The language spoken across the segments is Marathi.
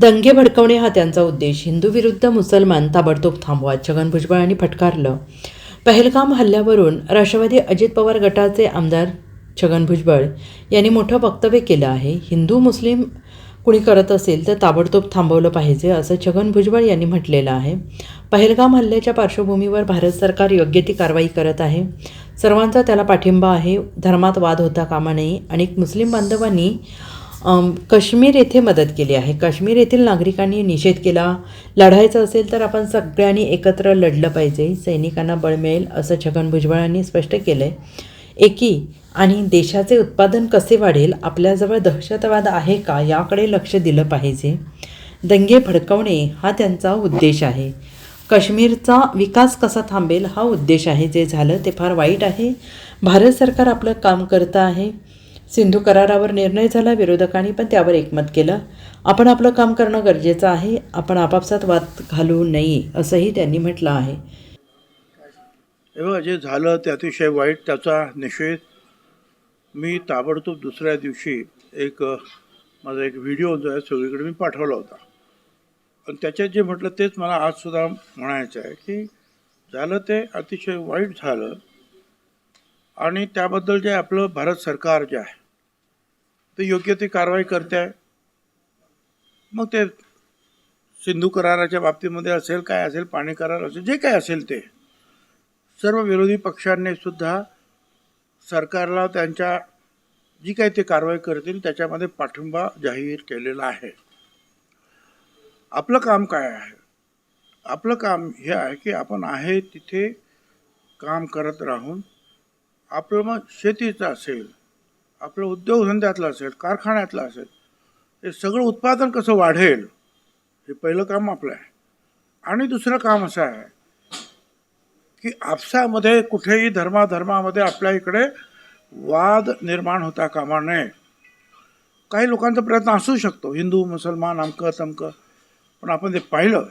दंगे भडकवणे हा त्यांचा उद्देश. हिंदू विरुद्ध मुसलमान ताबडतोब थांबवा छगन भुजबळांनी फटकारलं. पहलगाम हल्ल्यावरून राष्ट्रवादी अजित पवार गटाचे आमदार छगन भुजबळ यांनी मोठं वक्तव्य केलं आहे. हिंदू मुस्लिम कुणी करत असेल तर ताबडतोब थांबवलं पाहिजे असं छगन भुजबळ यांनी म्हटलेलं आहे. पहलगाम हल्ल्याच्या पार्श्वभूमीवर भारत सरकार योग्य ती कारवाई करत आहे. सर्वांचा त्याला पाठिंबा आहे. धर्मात वाद होता कामा नये. अनेक मुस्लिम बांधवांनी काश्मीर येथे मदत केली आहे. काश्मीर येथील नागरिकांनी निषेध केला. लढायचं असेल तर आपण सगळ्यांनी एकत्र लढलं पाहिजे. सैनिकांना बळ मिळेल असं छगन भुजबळांनी स्पष्ट केलं आहे एकी आणि देशाचे उत्पादन कसे वाढेल आपल्याजवळ दहशतवाद आहे का याकडे लक्ष दिलं पाहिजे. दंगे भडकवणे हा त्यांचा उद्देश आहे. काश्मीरचा विकास कसा थांबेल हा उद्देश आहे. जे झालं ते फार वाईट आहे. भारत सरकार आपलं काम करतं आहे. सिंधू करारावर निर्णय झाला विरोधकांनी पण त्यावर एकमत केलं. आपण आपलं काम करणं गरजेचं आहे आपण आपापसात वाद घालू नये असंही त्यांनी म्हटलं आहे. हे बघा जे झालं ते अतिशय वाईट त्याचा निषेध. मी ताबडतोब दुसऱ्या दिवशी एक माझा एक व्हिडिओ जो आहे सगळीकडे मी पाठवला होता. आणि त्याच्यात जे म्हटलं तेच मला आजसुद्धा म्हणायचं आहे की झालं ते अतिशय वाईट झालं. आणि त्याबद्दल जे आपलं भारत सरकार जे आहे ते योग्य ती कारवाई करते आहे मग ते सिंधू कराराच्या बाबतीमध्ये असेल काय असेल पाणी करार असेल जे काय असेल ते. सर्व विरोधी पक्षांनी सुद्धा सरकारला त्यांच्या जी काही ते कारवाई करतील त्याच्यामध्ये पाठिंबा जाहीर केलेला आहे. आपलं काम काय आहे? आपलं काम हे आहे की आपण आहे तिथे काम करत राहून आपलं मग शेतीचं असेल आपलं उद्योगधंद्यातलं असेल कारखान्यातलं असेल हे सगळं उत्पादन कसं वाढेल हे पहिलं काम आपलं आहे. आणि दुसरं काम असं आहे की आपसामध्ये कुठेही धर्माधर्मामध्ये आपल्या इकडे वाद निर्माण होता कामा नये. काही लोकांचा प्रयत्न असू शकतो हिंदू मुसलमान अमकं तमकं पण आपण ते पाहिलं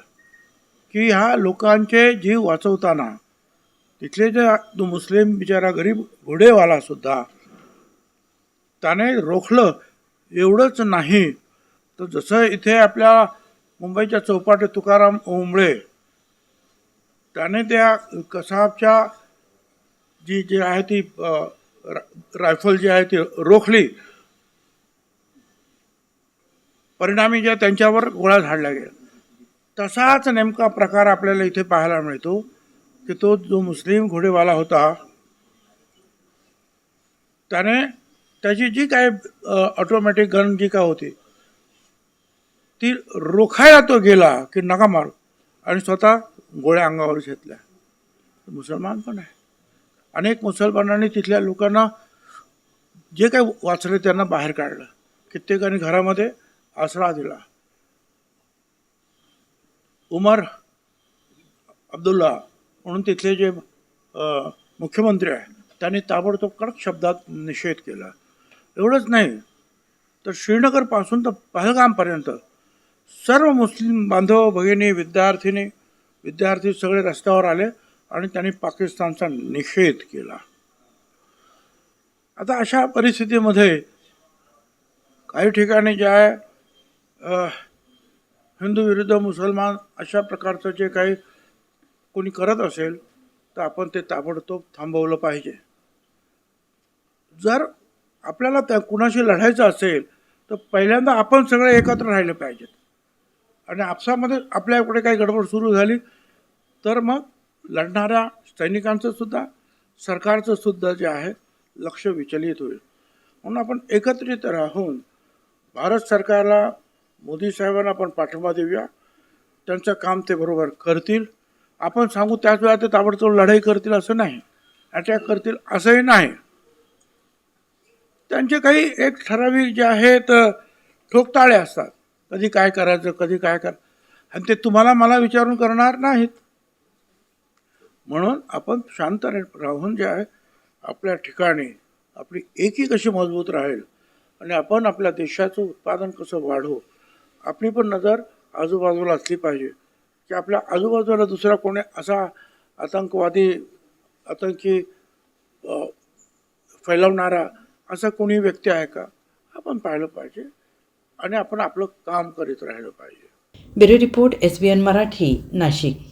की ह्या लोकांचे जीव वाचवताना तिथले जे मुस्लिम बिचारा गरीब घोडेवाला सुद्धा त्याने रोखलं. एवढंच नाही. तर जसं इथे आपल्या मुंबईच्या चौपाटी तुकाराम ओंबळे त्याने त्या कसाबच्या जी जी आहे ती रायफल जी आहे ती रोखली. परिणामी ज्या त्यांच्यावर गोळ्या झाडल्या गेल्या. तसाच नेमका प्रकार आपल्याला इथे पाहायला मिळतो की तो जो मुस्लिम घोडेवाला होता त्याने त्याची जी काय ऑटोमॅटिक गन जी काय होती ती रोखायला तो गेला की नका मार. आणि स्वतः गोळ्या अंगावर घेतल्या. मुसलमान पण आहे. अनेक मुसलमानांनी तिथल्या लोकांना जे काही वाचले त्यांना बाहेर काढलं. कित्येकाने घरामध्ये आसरा दिला. उमर अब्दुल्ला म्हणून तिथले जे मुख्यमंत्री आहे त्यांनी ताबडतोब कडक शब्दात निषेध केला. एवढंच नाही. तर श्रीनगरपासून तर पहलगामपर्यंत सर्व मुस्लिम बांधव भगिनी विद्यार्थिनी विद्यार्थी सगळे रस्त्यावर आले आणि त्यांनी पाकिस्तानचा निषेध केला. आता अशा परिस्थितीमध्ये काही ठिकाणी जे आहे हिंदू विरुद्ध मुसलमान अशा प्रकारचं जे काही कोणी करत असेल तर आपण ते ताबडतोब थांबवलं पाहिजे. जर आपल्याला त्या कुणाशी लढायचं असेल तर पहिल्यांदा आपण सगळे एकत्र राहिले पाहिजेत. आणि आपसामध्ये आपल्याकडे काही गडबड सुरू झाली तर मग लढणाऱ्या सैनिकांचं सुद्धा सरकारचं सुद्धा जे आहे लक्ष विचलित होईल. म्हणून आपण एकत्रित राहून भारत सरकारला मोदी साहेबांना आपण पाठिंबा देऊया. त्यांचं काम ते बरोबर करतील. आपण सांगू त्याच वेळा ते ताबडतोब लढाई करतील असं नाही. अटॅक करतील असंही नाही. त्यांचे काही एक ठराविक जे आहेत ठोकताळे असतात. कधी काय करायचं कधी काय कर आणि ते तुम्हाला मला विचारून करणार नाहीत. म्हणून आपण शांत राहून जे आहे आपल्या ठिकाणी आपली एकी कशी मजबूत राहील आणि आपण आपल्या देशाचं उत्पादन कसं वाढवू आपली पण नजर आजूबाजूला असली पाहिजे. की आपल्या आजूबाजूला दुसरा कोणी असा आतंकवादी आतंकी फैलावणारा फैलवणारा असा कोणी व्यक्ती आहे का? आपण पाहिलं पाहिजे. आणि आपण आपलं काम करीत राहिलं पाहिजे. Bureau report S B N Marathi Nashik.